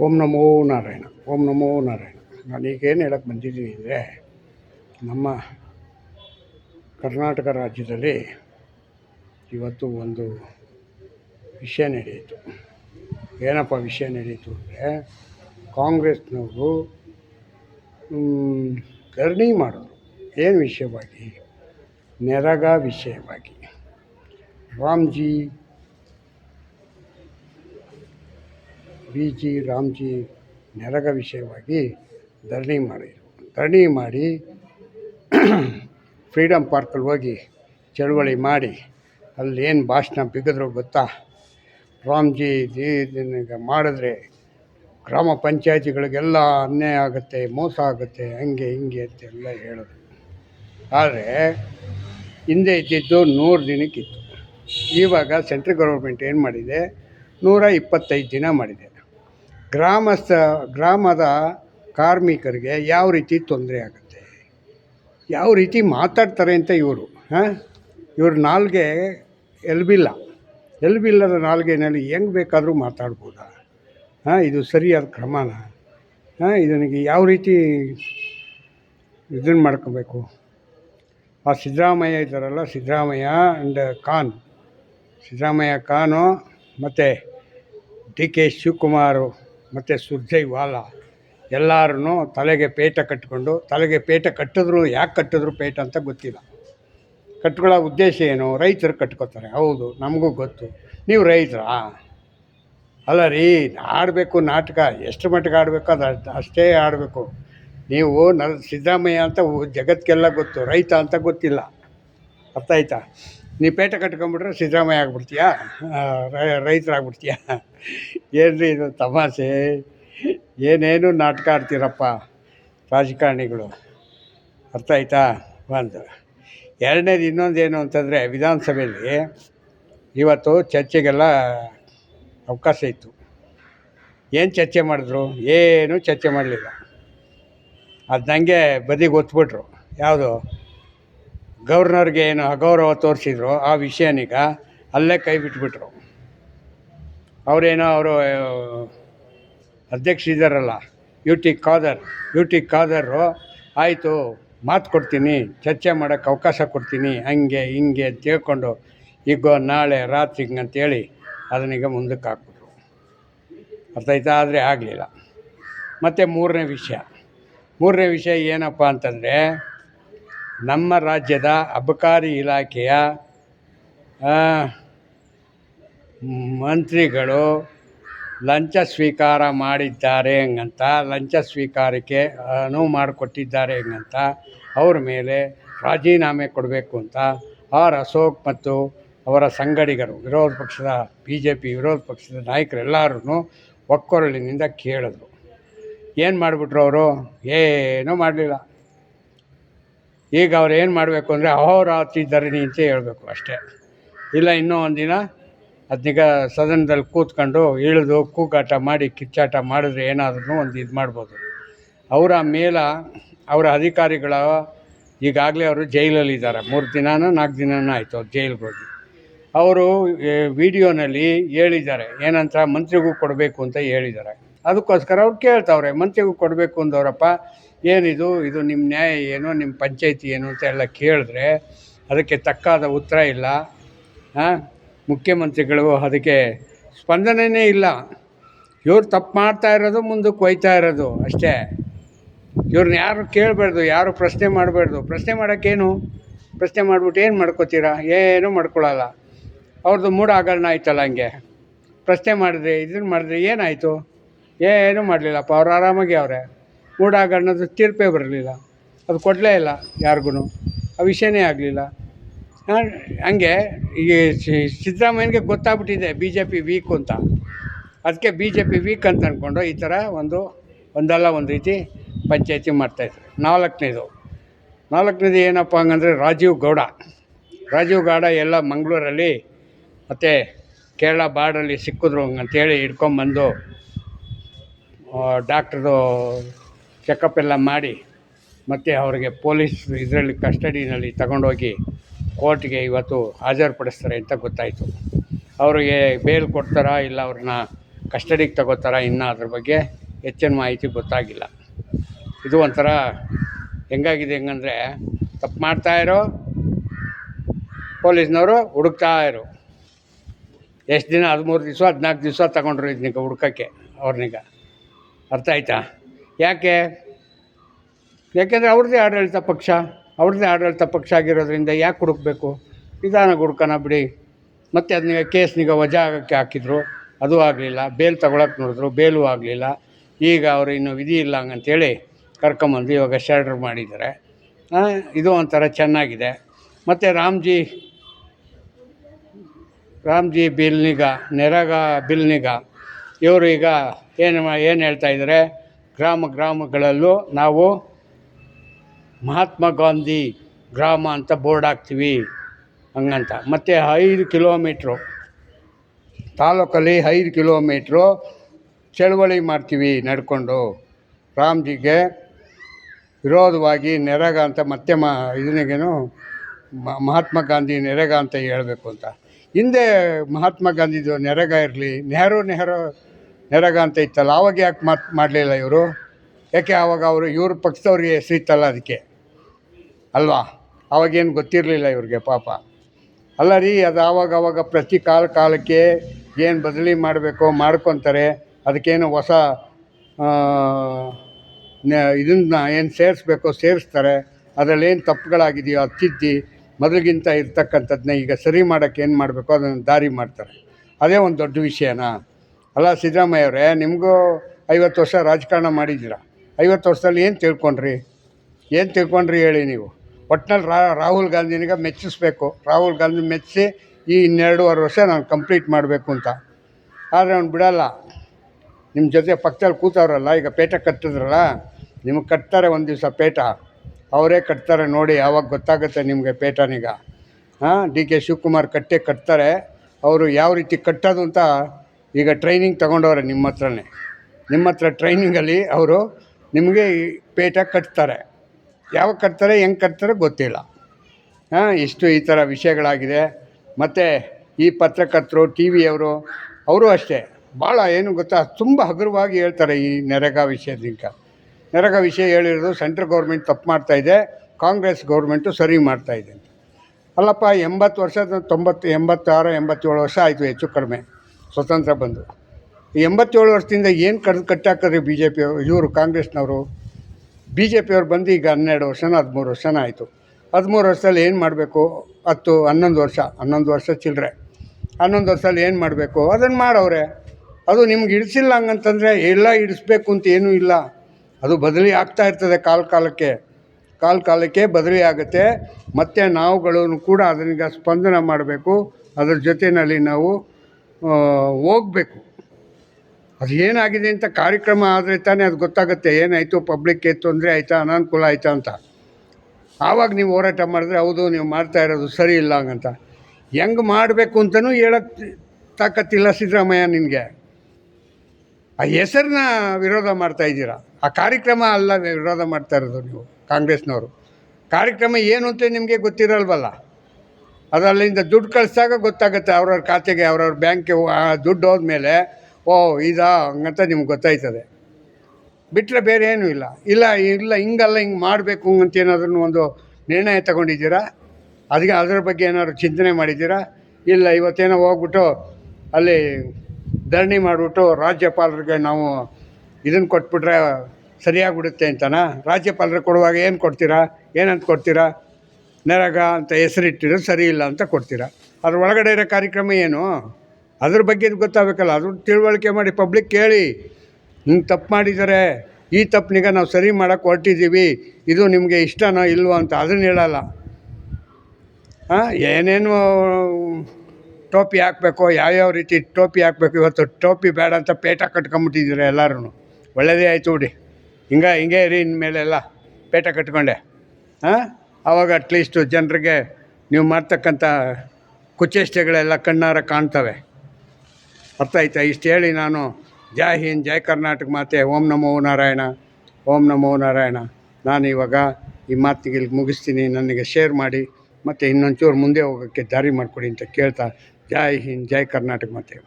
ಓಂ ನಮೋ ನಾರಾಯಣ, ಓಂ ನಮೋ ನಾರಾಯಣ. ನಾನು ನಾನೀಗೇನು ಹೇಳಕ್ಕೆ ಬಂದಿದ್ದೀನಿ ಅಂದರೆ, ನಮ್ಮ ಕರ್ನಾಟಕ ರಾಜ್ಯದಲ್ಲಿ ಇವತ್ತು ಒಂದು ವಿಷಯ ನಡೆಯಿತು. ಏನಪ್ಪ ವಿಷಯ ನಡೆಯಿತು ಅಂದರೆ, ಕಾಂಗ್ರೆಸ್ನವರು ಧರಣಿ ಮಾಡೋರು ಏನು ವಿಷಯವಾಗಿ? ನೆರಗ ವಿಷಯವಾಗಿ. ರಾಮ್ಜಿ ಬಿ ಜಿ ರಾಮ್ಜಿ ನೆರಗ ವಿಷಯವಾಗಿ ಧರಣಿ ಮಾಡಿದರು ಧರಣಿ ಮಾಡಿ ಫ್ರೀಡಮ್ ಪಾರ್ಕಲ್ಲಿ ಹೋಗಿ ಚಳುವಳಿ ಮಾಡಿ, ಅಲ್ಲಿ ಏನು ಭಾಷಣ ಬಿಗಿದ್ರು ಗೊತ್ತಾ? ರಾಮ್ಜಿ ಮಾಡಿದ್ರೆ ಗ್ರಾಮ ಪಂಚಾಯತಿಗಳಿಗೆಲ್ಲ ಅನ್ಯಾಯ ಆಗುತ್ತೆ, ಮೋಸ ಆಗುತ್ತೆ, ಹಂಗೆ ಹಿಂಗೆ ಅಂತೆಲ್ಲ ಹೇಳಿದ್ರು ಆದರೆ ಹಿಂದೆ ಇದ್ದಿದ್ದು ನೂರು ದಿನಕ್ಕಿತ್ತು. ಇವಾಗ ಸೆಂಟ್ರಲ್ ಗೌರ್ಮೆಂಟ್ ಏನು ಮಾಡಿದೆ? ನೂರ ಇಪ್ಪತ್ತೈದು ದಿನ ಮಾಡಿದೆ. ಗ್ರಾಮಸ್ಥ, ಗ್ರಾಮದ ಕಾರ್ಮಿಕರಿಗೆ ಯಾವ ರೀತಿ ತೊಂದರೆ ಆಗುತ್ತೆ? ಯಾವ ರೀತಿ ಮಾತಾಡ್ತಾರೆ ಅಂತ ಇವರು, ಹಾಂ? ಇವ್ರ ನಾಲ್ಗೆ ಎಲ್ಬಿಲ್ಲ. ಎಲ್ಬಿಲ್ಲದ ನಾಲ್ಗೆನಲ್ಲಿ ಹೆಂಗೆ ಬೇಕಾದರೂ ಮಾತಾಡ್ಬೋದಾ? ಹಾಂ, ಇದು ಸರಿಯಾದ ಕ್ರಮನ? ಹಾಂ, ಇದನಿಗೆ ಯಾವ ರೀತಿ ಇದನ್ನು ಮಾಡ್ಕೋಬೇಕು? ಆ ಸಿದ್ದರಾಮಯ್ಯ ಇದ್ದಾರಲ್ಲ, ಸಿದ್ದರಾಮಯ್ಯ ಆ್ಯಂಡ್ ಖಾನ್. ಸಿದ್ದರಾಮಯ್ಯ, ಖಾನು ಮತ್ತು ಡಿ ಕೆ ಶಿವಕುಮಾರು. ಮತ್ತು ಸುರ್ಜೇವಾಲ ಎಲ್ಲರೂ ತಲೆಗೆ ಪೇಟ ಕಟ್ಟಿಕೊಂಡು ತಲೆಗೆ ಪೇಟ ಕಟ್ಟಿದ್ರು ಯಾಕೆ ಕಟ್ಟಿದ್ರು ಪೇಟ ಅಂತ ಗೊತ್ತಿಲ್ಲ. ಕಟ್ಕೊಳ್ಳೋ ಉದ್ದೇಶ ಏನು? ರೈತರು ಕಟ್ಕೋತಾರೆ. ಹೌದು, ನಮಗೂ ಗೊತ್ತು. ನೀವು ರೈತರಾ? ಅಲ್ಲ ರೀ, ಆಡಬೇಕು ನಾಟಕ. ಎಷ್ಟು ಮಟ್ಟಿಗೆ ಆಡಬೇಕು? ಅದು ಅಷ್ಟ್- ಆಡಬೇಕು. ನೀವು ನ ಸಿದ್ದರಾಮಯ್ಯ ಅಂತ ಜಗತ್ತಿಗೆಲ್ಲ ಗೊತ್ತು. ರೈತ ಅಂತ ಗೊತ್ತಿಲ್ಲ. ಅರ್ಥ ಆಯ್ತಾ? ನೀ ಪೇಟೆ ಕಟ್ಕೊಂಬಿಟ್ರೆ ಸಿದ್ದರಾಮಯ್ಯ ಆಗ್ಬಿಡ್ತೀಯಾ? ರೈತರಾಗ್ಬಿಡ್ತೀಯಾ? ಏನು ಇದು ತಮಾಷೆ? ಏನೇನು ನಾಟಕ ಆಡ್ತೀರಪ್ಪ ರಾಜಕಾರಣಿಗಳು? ಅರ್ಥ ಆಯ್ತಾ? ಒಂದು. ಎರಡನೇದು ಇನ್ನೊಂದು ಏನು ಅಂತಂದರೆ ವಿಧಾನಸಭೆಯಲ್ಲಿ ಇವತ್ತು ಚರ್ಚೆಗೆಲ್ಲ ಅವಕಾಶ ಇತ್ತು. ಏನು ಚರ್ಚೆ ಮಾಡಿದ್ರು? ಏನೂ ಚರ್ಚೆ ಮಾಡಲಿಲ್ಲ. ಅದು ನನಗೆ ಬದಿಗೆ ಒತ್ಬಿಟ್ರು. ಯಾವುದು? ಗೌರ್ನರ್ಗೆ ಏನು ಅಗೌರವ ತೋರಿಸಿದ್ರು ಆ ವಿಷಯನೀಗ ಅಲ್ಲೇ ಕೈ ಬಿಟ್ಬಿಟ್ರು. ಅವರೇನೋ ಅವರು ಅಧ್ಯಕ್ಷ ಇದ್ದಾರಲ್ಲ U T Khader U T Khader ಆಯಿತು, ಮಾತು ಕೊಡ್ತೀನಿ, ಚರ್ಚೆ ಮಾಡೋಕ್ಕೆ ಅವಕಾಶ ಕೊಡ್ತೀನಿ, ಹಂಗೆ, ಹಿಂಗೆ ಅಂತ ಹೇಳ್ಕೊಂಡು ಈಗ ನಾಳೆ ರಾತ್ರಿ ಹಿಂಗಂತೇಳಿ ಅದನ್ನೀಗ ಮುಂದಕ್ಕೆ ಹಾಕ್ಬಿಟ್ರು. ಅರ್ಥ ಆಯ್ತಾ? ಆದರೆ ಆಗಲಿಲ್ಲ. ಮತ್ತು ಮೂರನೇ ವಿಷಯ. ಮೂರನೇ ವಿಷಯ ಏನಪ್ಪ ಅಂತಂದರೆ ನಮ್ಮ ರಾಜ್ಯದ ಅಬಕಾರಿ ಇಲಾಖೆಯ ಮಂತ್ರಿಗಳು ಲಂಚ ಸ್ವೀಕಾರ ಮಾಡಿದ್ದಾರೆ ಹಂಗಂತ, ಲಂಚ ಸ್ವೀಕಾರಕ್ಕೆ ಅನುವು ಮಾಡಿಕೊಟ್ಟಿದ್ದಾರೆ ಹಂಗಂತ, ಅವ್ರ ಮೇಲೆ ರಾಜೀನಾಮೆ ಕೊಡಬೇಕು ಅಂತ ಆರ್ ಅಶೋಕ್ ಮತ್ತು ಅವರ ಸಂಗಡಿಗರು, ವಿರೋಧ ಪಕ್ಷದ ಬಿ ಜೆ ಪಿ ವಿರೋಧ ಪಕ್ಷದ ನಾಯಕರೆಲ್ಲರೂ ಒಕ್ಕೊರಳಿನಿಂದ ಕೇಳಿದ್ರು. ಏನು ಮಾಡಿಬಿಟ್ರು ಅವರು? ಏನೂ ಮಾಡಲಿಲ್ಲ. ಈಗ ಅವ್ರು ಏನು ಮಾಡಬೇಕು ಅಂದರೆ ಅಹೋರಾತ್ರಿ ಧರಣಿ ಅಂತ ಹೇಳಬೇಕು ಅಷ್ಟೇ. ಇಲ್ಲ, ಇನ್ನೂ ಒಂದಿನ ಅದನ್ನೀಗ ಸದನದಲ್ಲಿ ಕೂತ್ಕೊಂಡು ಇಳಿದು ಕೂಗಾಟ ಮಾಡಿ ಕಿಚ್ಚಾಟ ಮಾಡಿದ್ರೆ ಏನಾದ್ರೂ ಒಂದು ಇದು ಮಾಡ್ಬೋದು. ಅವರ ಮೇಲ ಅವರ ಅಧಿಕಾರಿಗಳ ಈಗಾಗಲೇ ಅವರು ಜೈಲಲ್ಲಿದ್ದಾರೆ ಮೂರು ದಿನನೋ ನಾಲ್ಕು ದಿನನೋ ಆಯಿತು ಅವ್ರು ಜೈಲಿಗೆ ಹೋಗಿ. ಅವರು ವಿಡಿಯೋನಲ್ಲಿ ಹೇಳಿದ್ದಾರೆ. ಏನಂತ ಮಂತ್ರಿಗೂ ಕೊಡಬೇಕು ಅಂತ ಹೇಳಿದ್ದಾರೆ. ಅದಕ್ಕೋಸ್ಕರ ಅವ್ರು ಕೇಳ್ತಾವ್ರೆ, ಮಂತ್ರಿಗೂ ಕೊಡಬೇಕು ಅಂದವರಪ್ಪ ಏನಿದು? ಇದು ನಿಮ್ಮ ನ್ಯಾಯ ಏನು? ನಿಮ್ಮ ಪಂಚಾಯಿತಿ ಏನು ಅಂತ ಎಲ್ಲ ಕೇಳಿದ್ರೆ ಅದಕ್ಕೆ ತಕ್ಕಾದ ಉತ್ತರ ಇಲ್ಲ. ಮುಖ್ಯಮಂತ್ರಿಗಳು ಅದಕ್ಕೆ ಸ್ಪಂದನೆಯೇ ಇಲ್ಲ. ಇವ್ರು ತಪ್ಪು ಮಾಡ್ತಾ ಇರೋದು, ಮುಂದಕ್ಕೆ ಒಯ್ತಾ ಇರೋದು ಅಷ್ಟೇ. ಇವ್ರನ್ನ ಯಾರು ಕೇಳಬಾರ್ದು, ಯಾರು ಪ್ರಶ್ನೆ ಮಾಡಬಾರ್ದು. ಪ್ರಶ್ನೆ ಮಾಡೋಕ್ಕೇನು? ಪ್ರಶ್ನೆ ಮಾಡಿಬಿಟ್ಟು ಏನು ಮಾಡ್ಕೋತೀರಾ? ಏನು ಮಾಡ್ಕೊಳ್ಳಲ್ಲ ಅವ್ರದ್ದು ಮೂಡ ಆಗಲ್ಲ ಆಯ್ತಲ್ಲ ಹಂಗೆ. ಪ್ರಶ್ನೆ ಮಾಡಿದ್ರೆ ಇದನ್ನು ಮಾಡಿದ್ರೆ ಏನಾಯಿತು? ಏನೂ ಮಾಡಲಿಲ್ಲಪ್ಪ, ಅವ್ರು ಆರಾಮಾಗಿ ಅವರೇ. ಮೂಡ ಅನ್ನೋದು ತೀರ್ಪೇ ಬರಲಿಲ್ಲ. ಅದು ಕೊಡಲೇ ಇಲ್ಲ ಯಾರಿಗೂ ಆ ವಿಷಯನೇ ಆಗಲಿಲ್ಲ. ಹಂಗೆ ಈ ಸಿದ್ದರಾಮಯ್ಯನಿಗೆ ಗೊತ್ತಾಗ್ಬಿಟ್ಟಿದೆ ಬಿ ಜೆ ಪಿ ವೀಕು ಅಂತ. ಅದಕ್ಕೆ ಬಿ ಜೆ ಪಿ ವೀಕ್ ಅಂತ ಅಂದ್ಕೊಂಡು ಈ ಥರ ಒಂದು, ಒಂದಲ್ಲ ಒಂದು ರೀತಿ ಪಂಚಾಯತಿ ಮಾಡ್ತಾಯಿದ್ರು ನಾಲ್ಕನೇದು. ನಾಲ್ಕನೇದು ಏನಪ್ಪ ಹಂಗಂದ್ರೆ ರಾಜೀವ್ ಗೌಡ. ರಾಜೀವ್ ಗೌಡ ಎಲ್ಲ ಮಂಗಳೂರಲ್ಲಿ ಮತ್ತು ಕೇರಳ ಬಾರ್ಡಲ್ಲಿ ಸಿಕ್ಕಿದ್ರು ಹಂಗಂತೇಳಿ ಹಿಡ್ಕೊಂಬಂದು ಡಾಕ್ಟ್ರದು ಚೆಕಪ್ ಎಲ್ಲ ಮಾಡಿ ಮತ್ತು ಅವರಿಗೆ ಪೊಲೀಸ್ ಇದರಲ್ಲಿ ಕಸ್ಟಡಿನಲ್ಲಿ ತಗೊಂಡೋಗಿ ಕೋರ್ಟ್ಗೆ ಇವತ್ತು ಹಾಜರುಪಡಿಸ್ತಾರೆ ಅಂತ ಗೊತ್ತಾಯಿತು. ಅವರಿಗೆ ಬೇಲ್ ಕೊಡ್ತಾರಾ ಇಲ್ಲ ಅವ್ರನ್ನ ಕಸ್ಟಡಿಗೆ ತಗೋತಾರಾ ಇನ್ನೂ ಅದ್ರ ಬಗ್ಗೆ ಹೆಚ್ಚಿನ ಮಾಹಿತಿ ಗೊತ್ತಾಗಿಲ್ಲ. ಇದು ಒಂಥರ ಹೆಂಗಾಗಿದೆ ಹೆಂಗಂದರೆ ತಪ್ಪು ಮಾಡ್ತಾಯಿರೋ ಪೊಲೀಸ್ನವರು ಹುಡುಕ್ತಾ ಇರು. ಎಷ್ಟು ದಿನ, ಹದಿಮೂರು ದಿವಸ, ಹದಿನಾಲ್ಕು ದಿವಸ ತಗೊಂಡ್ರು ಇದನ್ನೀಗ ಹುಡ್ಕೋಕ್ಕೆ ಅವ್ರನ್ನೀಗ. ಅರ್ಥ ಆಯ್ತಾ? ಯಾಕೆ? ಯಾಕೆಂದರೆ ಅವ್ರದ್ದೇ ಆಡಳಿತ ಪಕ್ಷ, ಅವ್ರದ್ದೇ ಆಡಳಿತ ಪಕ್ಷ ಆಗಿರೋದ್ರಿಂದ ಯಾಕೆ ಹುಡುಕ್ಬೇಕು? ನಿಧಾನ ಹುಡ್ಕೋಣ ಬಿಡಿ. ಮತ್ತು ಅದನ್ನ ಕೇಸ್ನಿಗೆ ವಜಾ ಆಗೋಕ್ಕೆ ಹಾಕಿದ್ರು. ಅದು ಆಗಲಿಲ್ಲ. ಬೇಲ್ ತಗೊಳಕ್ಕೆ ನೋಡಿದ್ರು. ಬೇಲೂ ಆಗಲಿಲ್ಲ. ಈಗ ಅವರು ಇನ್ನು ವಿಧಿ ಇಲ್ಲ ಹಂಗಂತೇಳಿ ಕರ್ಕೊಂಬಂದು ಇವಾಗ ಶರ್ಡ್ರ್ ಮಾಡಿದ್ದಾರೆ. ಇದು ಒಂಥರ ಚೆನ್ನಾಗಿದೆ. ಮತ್ತು ರಾಮ್ಜಿ ರಾಮ್ಜಿ ಬಿಲ್ನಿಗ ನೆರಗ ಬಿಲ್ನಿಗ ಇವರು ಈಗ ಏನು ಏನು ಹೇಳ್ತಾ ಇದ್ದಾರೆ? ಗ್ರಾಮ ಗ್ರಾಮಗಳಲ್ಲೂ ನಾವು ಮಹಾತ್ಮ ಗಾಂಧಿ ಗ್ರಾಮ ಅಂತ ಬೋರ್ಡ್ ಹಾಕ್ತೀವಿ, ಹಂಗಂತ. ಮತ್ತು ಐದು ಕಿಲೋಮೀಟ್ರು, ತಾಲೂಕಲ್ಲಿ ಐದು ಕಿಲೋಮೀಟ್ರು ಚಳುವಳಿ ಮಾಡ್ತೀವಿ ನಡ್ಕೊಂಡು. ರಾಮ್ಜಿಗೆ ವಿರೋಧವಾಗಿ ನೆರಗ ಅಂತ ಮತ್ತೆ ಮ ಇದನಿಗೇನು ಮಹಾತ್ಮ ಗಾಂಧಿ ನೆರಗ ಅಂತ ಹೇಳಬೇಕು ಅಂತ. ಹಿಂದೆ ಮಹಾತ್ಮ ಗಾಂಧಿದು ನೆರಗ ಇರಲಿ, ನೆಹರು ನೆಹರು ನೆರಗ ಅಂತ ಇತ್ತಲ್ಲ ಆವಾಗ ಯಾಕೆ ಮಾತು ಮಾಡಲಿಲ್ಲ ಇವರು? ಯಾಕೆ ಆವಾಗ ಅವರು, ಇವ್ರ ಪಕ್ಷದವ್ರಿಗೆ ಹೆಸರಿತ್ತಲ್ಲ ಅದಕ್ಕೆ? ಅಲ್ವಾ? ಆವಾಗೇನು ಗೊತ್ತಿರಲಿಲ್ಲ ಇವ್ರಿಗೆ ಪಾಪ. ಅಲ್ಲ ರೀ, ಅದು ಆವಾಗ ಅವಾಗ ಪ್ರತಿ ಕಾಲ ಕಾಲಕ್ಕೆ ಏನು ಬದಲಿ ಮಾಡಬೇಕು ಮಾಡ್ಕೊತಾರೆ, ಅದಕ್ಕೇನು ಹೊಸ ಇದನ್ನ ಏನು ಸೇರಿಸ್ಬೇಕೋ ಸೇರಿಸ್ತಾರೆ ಅದರಲ್ಲಿ ಏನು ತಪ್ಪುಗಳಾಗಿದೆಯೋ ಅದು ತಿದ್ದಿ, ಮೊದಲಿಗಿಂತ ಇರ್ತಕ್ಕಂಥದ್ದನ್ನ ಈಗ ಸರಿ ಮಾಡೋಕ್ಕೆ ಏನು ಮಾಡಬೇಕು ಅದನ್ನು ದಾರಿ ಮಾಡ್ತಾರೆ. ಅದೇ ಒಂದು ದೊಡ್ಡ ವಿಷಯನಾ? ಅಲ್ಲ ಸಿದ್ದರಾಮಯ್ಯ ಅವರೇ, ನಿಮಗೂ ಐವತ್ತು ವರ್ಷ ರಾಜಕಾರಣ ಮಾಡಿದ್ದೀರ? ಐವತ್ತು ವರ್ಷದಲ್ಲಿ ಏನು ತಿಳ್ಕೊಂಡ್ರಿ? ಏನು ತಿಳ್ಕೊಂಡ್ರಿ ಹೇಳಿ ನೀವು? ಒಟ್ನಲ್ಲಿ ರಾಹುಲ್ ಗಾಂಧಿನಿಗೆ ಮೆಚ್ಚಿಸ್ಬೇಕು. ರಾಹುಲ್ ಗಾಂಧಿ ಮೆಚ್ಚಿಸಿ ಈ ಇನ್ನೆರಡೂವರೆ ವರ್ಷ ನಾನು ಕಂಪ್ಲೀಟ್ ಮಾಡಬೇಕು ಅಂತ. ಆದರೆ ಅವ್ನು ಬಿಡಲ್ಲ. ನಿಮ್ಮ ಜೊತೆ ಪಕ್ಕದಲ್ಲಿ ಕೂತವ್ರಲ್ಲ, ಈಗ ಪೇಟ ಕಟ್ಟಿದ್ರಲ್ಲ, ನಿಮಗೆ ಕಟ್ತಾರೆ ಒಂದು ದಿವಸ ಪೇಟ. ಅವರೇ ಕಟ್ತಾರೆ ನೋಡಿ, ಯಾವಾಗ ಗೊತ್ತಾಗುತ್ತೆ ನಿಮಗೆ ಪೇಟನೀಗ? ಹಾಂ, ಡಿ ಕೆ ಶಿವಕುಮಾರ್ ಕಟ್ಟೆ ಕಟ್ತಾರೆ. ಅವರು ಯಾವ ರೀತಿ ಕಟ್ಟೋದು ಅಂತ ಈಗ ಟ್ರೈನಿಂಗ್ ತಗೊಂಡವ್ರೆ ನಿಮ್ಮ ಹತ್ರನೇ ನಿಮ್ಮ ಹತ್ರ ಟ್ರೈನಿಂಗಲ್ಲಿ ಅವರು ನಿಮಗೆ ಈ ಪೇಟ ಕಟ್ತಾರೆ. ಯಾವಾಗ ಕಟ್ತಾರೆ, ಹೆಂಗೆ ಕಟ್ತಾರೆ ಗೊತ್ತಿಲ್ಲ. ಹಾಂ, ಇಷ್ಟು ಈ ಥರ ವಿಷಯಗಳಾಗಿದೆ. ಮತ್ತು ಈ ಪತ್ರಕರ್ತರು, ಟಿ ವಿಯವರು, ಅವರು ಅಷ್ಟೇ. ಭಾಳ ಏನು ಗೊತ್ತಾ, ತುಂಬ ಹಗುರವಾಗಿ ಹೇಳ್ತಾರೆ ಈ ನೆರೆಗ ವಿಷಯದಿಂದ. ನೆರೆಗ ವಿಷಯ ಹೇಳಿರೋದು ಸೆಂಟ್ರಲ್ ಗೌರ್ಮೆಂಟ್ ತಪ್ಪು ಮಾಡ್ತಾಯಿದೆ ಕಾಂಗ್ರೆಸ್ ಗೌರ್ಮೆಂಟು ಸರಿ ಮಾಡ್ತಾಯಿದೆ ಅಂತ. ಅಲ್ಲಪ್ಪ, ಎಂಬತ್ತು ವರ್ಷದ ತೊಂಬತ್ತು, ಎಂಬತ್ತಾರು, ಎಂಬತ್ತೇಳು ವರ್ಷ ಆಯಿತು, ಹೆಚ್ಚು ಕಡಿಮೆ. ಸ್ವತಂತ್ರ ಬಂದು. ಎಂಬತ್ತೇಳು ವರ್ಷದಿಂದ ಏನು ಕಡ್ದು ಕಟ್ಟಾಕಿದ್ರಿ ಬಿ ಜೆ ಪಿಯವರು ಇವರು ಕಾಂಗ್ರೆಸ್ನವರು. ಬಿ ಜೆ ಪಿಯವ್ರು ಬಂದು ಈಗ ಹನ್ನೆರಡು ವರ್ಷನ ಹದಿಮೂರು ವರ್ಷನ ಆಯಿತು. ಹದಿಮೂರು ವರ್ಷದಲ್ಲಿ ಏನು ಮಾಡಬೇಕು? ಹತ್ತು, ಹನ್ನೊಂದು ವರ್ಷ. ಹನ್ನೊಂದು ವರ್ಷ ಚಿಲ್ಲರೆ ಹನ್ನೊಂದು ವರ್ಷದಲ್ಲಿ ಏನು ಮಾಡಬೇಕು? ಅದನ್ನು ಮಾಡವ್ರೆ. ಅದು ನಿಮ್ಗೆ ಇಡಿಸಿಲ್ಲ ಹಂಗಂತಂದರೆ ಎಲ್ಲ ಇಡಿಸ್ಬೇಕು ಅಂತ ಏನೂ ಇಲ್ಲ. ಅದು ಬದಲಿ ಆಗ್ತಾ ಇರ್ತದೆ ಕಾಲ ಕಾಲಕ್ಕೆ. ಕಾಲ ಕಾಲಕ್ಕೆ ಬದಲಿ ಆಗುತ್ತೆ. ಮತ್ತು ನಾವುಗಳು ಕೂಡ ಅದನ್ನ ಸ್ಪಂದನ ಮಾಡಬೇಕು. ಅದ್ರ ಜೊತೆಯಲ್ಲಿ ನಾವು ಹೋಗಬೇಕು. ಅದು ಏನಾಗಿದೆ ಅಂತ ಕಾರ್ಯಕ್ರಮ ಆದರೆ ತಾನೇ ಅದು ಗೊತ್ತಾಗುತ್ತೆ. ಏನಾಯಿತು ಪಬ್ಲಿಕ್ಗೆ ತೊಂದರೆ ಆಯಿತಾ, ಅನಾನುಕೂಲ ಆಯಿತಾ ಅಂತ. ಆವಾಗ ನೀವು ಹೋರಾಟ ಮಾಡಿದ್ರೆ, ಹೌದು, ನೀವು ಮಾಡ್ತಾ ಇರೋದು ಸರಿ ಇಲ್ಲ ಹಂಗಂತ. ಹೆಂಗೆ ಮಾಡಬೇಕು ಅಂತಲೂ ಹೇಳಕ್ಕೆ ತಾಕತ್ತಿಲ್ಲ ಸಿದ್ದರಾಮಯ್ಯ ನಿನಗೆ. ಆ ಹೆಸರನ್ನ ವಿರೋಧ ಮಾಡ್ತಾ ಇದ್ದೀರಾ? ಆ ಕಾರ್ಯಕ್ರಮ ಅಲ್ಲ, ವಿರೋಧ ಮಾಡ್ತಾ ಇರೋದು ನೀವು, ಕಾಂಗ್ರೆಸ್ನವರು. ಕಾರ್ಯಕ್ರಮ ಏನು ಅಂತ ನಿಮಗೆ ಗೊತ್ತಿರಲ್ವಲ್ಲ. ಅದು ಅಲ್ಲಿಂದ ದುಡ್ಡು ಕಳಿಸಿದಾಗ ಗೊತ್ತಾಗುತ್ತೆ ಅವ್ರವ್ರ ಖಾತೆಗೆ, ಅವ್ರವ್ರ ಬ್ಯಾಂಕ್ಗೆ ದುಡ್ಡು ಹೋದ್ಮೇಲೆ, ಓ, ಇದಾ ಹಂಗಂತ ನಿಮ್ಗೆ ಗೊತ್ತಾಯ್ತದೆ. ಬಿಟ್ಟರೆ ಬೇರೆ ಏನೂ ಇಲ್ಲ. ಇಲ್ಲ ಇಲ್ಲ, ಹಿಂಗಲ್ಲ, ಹಿಂಗೆ ಮಾಡಬೇಕು ಅಂತ ಏನಾದ್ರೂ ಒಂದು ನಿರ್ಣಯ ತಗೊಂಡಿದ್ದೀರಾ? ಅದಕ್ಕೆ ಅದರ ಬಗ್ಗೆ ಏನಾದ್ರು ಚಿಂತನೆ ಮಾಡಿದ್ದೀರಾ? ಇಲ್ಲ, ಇವತ್ತೇನೋ ಹೋಗ್ಬಿಟ್ಟು ಅಲ್ಲಿ ಧರಣಿ ಮಾಡಿಬಿಟ್ಟು ರಾಜ್ಯಪಾಲರಿಗೆ ನಾವು ಇದನ್ನು ಕೊಟ್ಬಿಟ್ರೆ ಸರಿಯಾಗ್ಬಿಡುತ್ತೆ ಅಂತನಾ? ರಾಜ್ಯಪಾಲರಿಗೆ ಕೊಡುವಾಗ ಏನು ಕೊಡ್ತೀರಾ? ಏನಂತ ಕೊಡ್ತೀರಾ? ನೆರಗ ಅಂತ ಹೆಸರಿಟ್ಟಿರೋ ಸರಿ ಇಲ್ಲ ಅಂತ ಕೊಡ್ತೀರಾ? ಅದ್ರ ಒಳಗಡೆ ಇರೋ ಕಾರ್ಯಕ್ರಮ ಏನು? ಅದ್ರ ಬಗ್ಗೆ ಗೊತ್ತಾಗಬೇಕಲ್ಲ. ಅದ್ರ ತಿಳುವಳಿಕೆ ಮಾಡಿ ಪಬ್ಲಿಕ್ ಕೇಳಿ. ಹಿಂಗೆ ತಪ್ಪು ಮಾಡಿದ್ದಾರೆ. ಈ ತಪ್ಪನಿಗೆ ನಾವು ಸರಿ ಮಾಡೋಕ್ಕೆ ಹೊರಟಿದ್ದೀವಿ. ಇದು ನಿಮಗೆ ಇಷ್ಟನೋ ಇಲ್ವೋ ಅಂತ ಅದನ್ನು ಹೇಳಲ್ಲ. ಹಾಂ ಏನೇನು ಟೋಪಿ ಹಾಕಬೇಕು, ಯಾವ್ಯಾವ ರೀತಿ ಟೋಪಿ ಹಾಕಬೇಕು, ಇವತ್ತು ಟೋಪಿ ಬೇಡ ಅಂತ ಪೇಟ ಕಟ್ಕೊಂಬಿಟ್ಟಿದ್ದೀರ ಎಲ್ಲರೂ ಒಳ್ಳೆಯದೇ ಆಯಿತು ಬಿಡಿ. ಹಿಂಗೆ ಹಿಂಗೆ ಇರಿ ಇನ್ಮೇಲೆಲ್ಲ ಪೇಟ ಕಟ್ಕೊಂಡೆ. ಹಾಂ ಆವಾಗ ಅಟ್ಲೀಸ್ಟು ಜನರಿಗೆ ನೀವು ಮಾಡ್ತಕ್ಕಂಥ ಕುಚೇಷ್ಟೆಗಳೆಲ್ಲ ಕಣ್ಣಾರ ಕಾಣ್ತವೆ. ಅರ್ಥ ಆಯ್ತಾ? ಇಷ್ಟು ಹೇಳಿ ನಾನು ಜೈ ಹಿಂದ್, ಜೈ ಕರ್ನಾಟಕ ಮಾತೆ, ಓಂ ನಮೋ ನಾರಾಯಣ, ಓಂ ನಮೋ ನಾರಾಯಣ. ನಾನು ಇವಾಗ ಈ ಮಾತಿಗೆ ಇಲ್ಲಿ ಮುಗಿಸ್ತೀನಿ. ನನಗೆ ಶೇರ್ ಮಾಡಿ ಮತ್ತು ಇನ್ನೊಂಚೂರು ಮುಂದೆ ಹೋಗೋಕ್ಕೆ ದಾರಿ ಮಾಡಿಕೊಡಿ ಅಂತ ಕೇಳ್ತಾ, ಜೈ ಹಿಂದ್, ಜೈ ಕರ್ನಾಟಕ ಮಾತೆ.